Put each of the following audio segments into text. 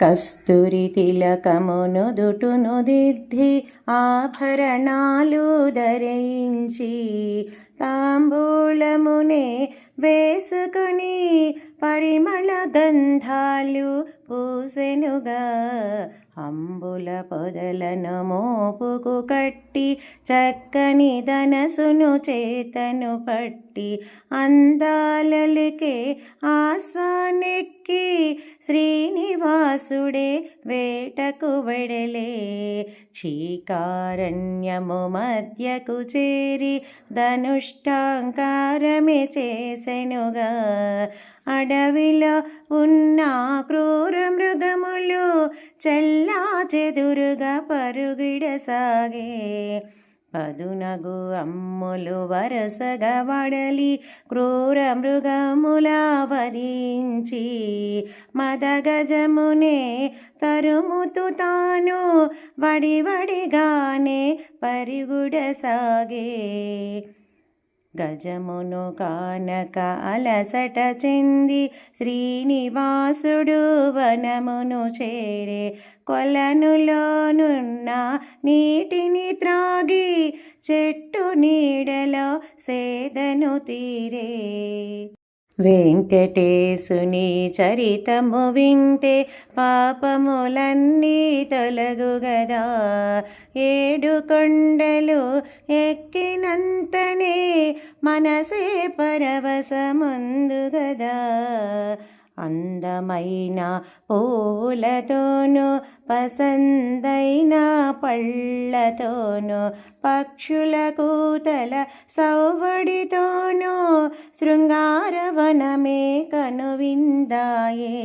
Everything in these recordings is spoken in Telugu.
కస్తూరి తిలకమును దుటును దిద్ది ఆభరణాలు ధరించి తాంబూలమునే వేసుకుని పరిమళ గంధాలు పూసెనుగా అంబుల పొదలను మోపుకు కట్టి చక్కని ధనసును చేతను పట్టి అందాలకే ఆస్వానెక్కి శ్రీనివాసుడే వేటకు వెడలే. క్షీకారణ్యము మధ్యకు చేరి ధనుష్టాంకారమే చేసెనుగా. అడవిలో ఉన్న క్రూర మృగములు చెల్లా చెదురుగా పరుగిడసాగే పదునగు అమ్ములు వరసగా వడలి క్రూర మృగముల వరించి మదగజమునే తరుముతు తాను వడివడిగానే పరిగుడసాగే గజమును కానక అలసట చెంది శ్రీనివాసుడు వనమును చేరే కొలనులోనున్న నీటిని త్రాగి చెట్టు నీడలో సేదను తీరే. వెంకటేశుని చరితము వింటే పాపములన్నీ తొలగుగదా ఏడు కొండలు ఎక్కినంతనే మనసే పరవశముందు గదా. అందమైన పూలతోనూ పసందైన పళ్ళతోనూ పక్షుల కూతల సౌవడితోనూ శృంగారవనమే కనువిందాయే.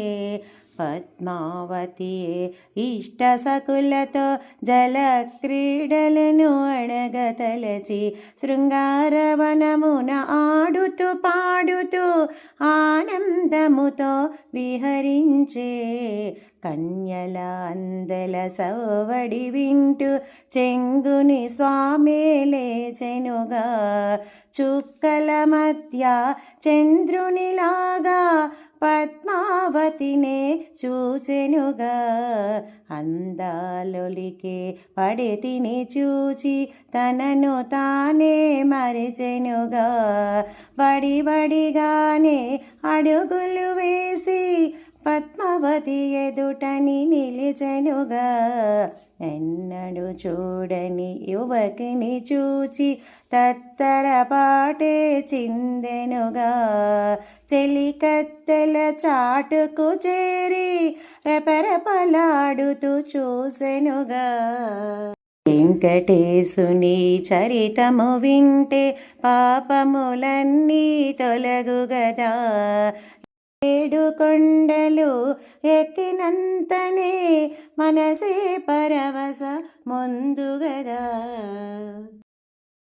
పద్మావతియే ఇష్ట సకులతో జల క్రీడలను అడగతలచి శృంగారవనమున ఆడుతూ పాడుతూ ఆనందముతో విహరించే. కన్యల అందల సవడి వింటూ చెంగుని స్వామి లేచెనుగా. చుక్కల మధ్య చంద్రునిలాగా పద్మావతినే చూచెనుగా అందాలొలికే పడితిని చూచి తనను తానే మరిచెనుగా వడివడిగానే అడుగులు వేసి పద్మావతి ఎదుటని నిలిచెనుగా ఎన్నడు చూడని యువకిని చూచి తత్తరపాటే చిందెనుగా చెలికత్తెల చాటుకు చేరి రెపరెపలాడుతూ చూసెనుగా. వెంకటేశుని చరితము వింటే పాపములన్నీ తొలగుగదా ఏడు కొండలు ఎక్కినంతనే మనసే పరవశ ముందుగదా.